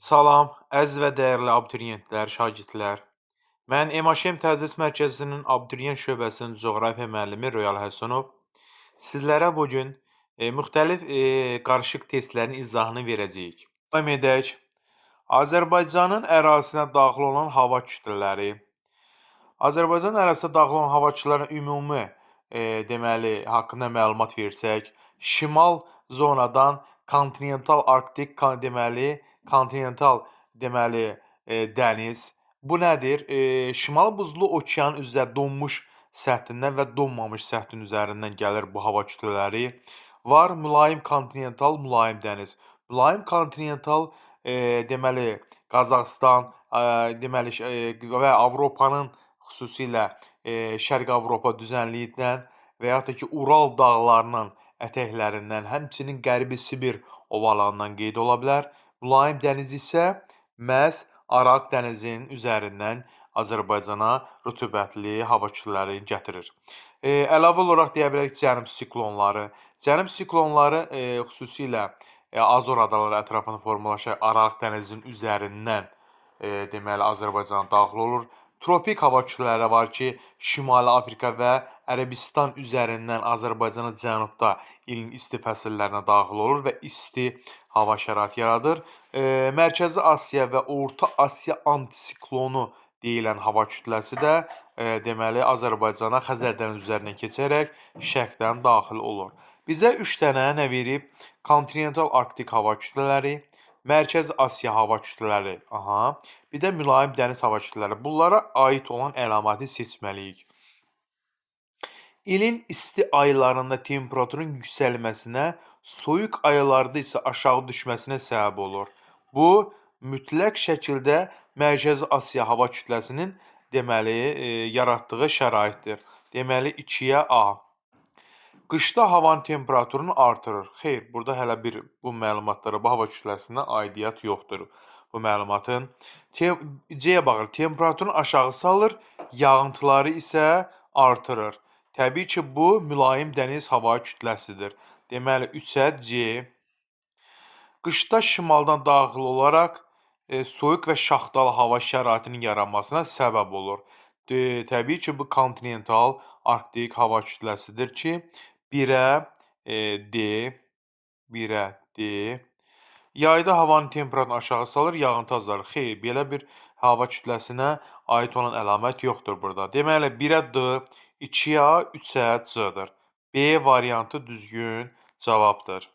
Salam, əziz və dəyərli abituriyentlər, şagirdlər. Mən EMAŞEM Tədris Mərkəzinin abituriyent şöbəsinin coğrafiya müəllimi Royal Həsənov sizlərə bu gün e, müxtəlif e, qarışıq testlərin izahını verəcəyik. Davam edək. Azərbaycanın ərazisinə daxil olan hava kütlələri. Azərbaycan ərazisinə daxil olan hava kütlələrinin ümumi e, deməli haqqında məlumat versək, şimal zonadan kontinental Arktik deməli kontinental deməli e, dəniz. Bu nədir? E, Şimali Buzlu okeanın üzərində donmuş səthindən və donmamış səthin üzərindən gəlir bu hava kütlələri. Var mülayim kontinental, mülayim dəniz. Mülayim kontinental e, deməli Qazaxıstan, e, deməli e, və Avropanın xüsusilə e, Şərqi Avropa düzənliyindən və yaxud da ki Ural dağlarının ətəklərindən, həmçinin Qərbi Sibir ovalarından qeyd ola bilər. Mülayim dəniz isə məhz Araq dənizinin üzərindən Azərbaycana rütubətli hava kütlələri gətirir. E, əlavə olaraq deyə bilərik cənub siklonları. Cənub siklonları e, xüsusilə e, Azor adaları ətrafında formalaşan Araq dənizinin üzərindən e, deməli Azərbaycana daxil olur. Tropik hava kütlələri var ki, Şimali Afrika və Ərəbistan üzərindən Azərbaycana cənubda ilin isti fəsillərinə daxil olur və isti hava şəraiti yaradır. E, Mərkəzi Asiya və Orta Asiya antisiklonu deyilən hava kütləsi də e, deməli Azərbaycana Xəzər dənizi üzərindən keçərək şərqdən daxil olur. Bizə 3 dənə nə verib? Kontinental Arktik hava kütlələri, Mərkəzi Asiya hava kütlələri, aha, bir də mülayim dəniz hava kütlələri. Bunlara aid olan əlaməti seçməliyik. İlin isti aylarında temperaturun yüksəlməsinə, soyuq aylarda isə aşağı düşməsinə səbəb olur. Bu mütləq şəkildə Mərkəzi Asiya hava kütləsinin deməli e, yaratdığı şəraitdir. Deməli 2-yə A. Qışda havanın temperaturunu artırır. Xeyr, burada hələ bir bu məlumatlara, bu hava kütləsinə aidiyyət yoxdur bu məlumatın. C-yə baxır. Temperaturunu aşağı salır, yağıntıları isə artırır. Təbii ki, bu mülayim dəniz hava kütləsidir. Deməli 3-ə C. Qışda şimaldan daxil olaraq e, soyuq və şaxtalı hava şəraitinin yaranmasına səbəb olur. De, təbii ki, bu kontinental Arktik hava kütləsidir ki, 1-ə e, D, 1-ə D. Yayda havanın temperaturunu aşağı salır, yağıntı azalır. Xeyr, belə bir hava kütləsinə aid olan əlamət yoxdur burada. Deməli 1-ə D, 2-yə A, 3-ə C-dir. B variantı düzgün cavabdır.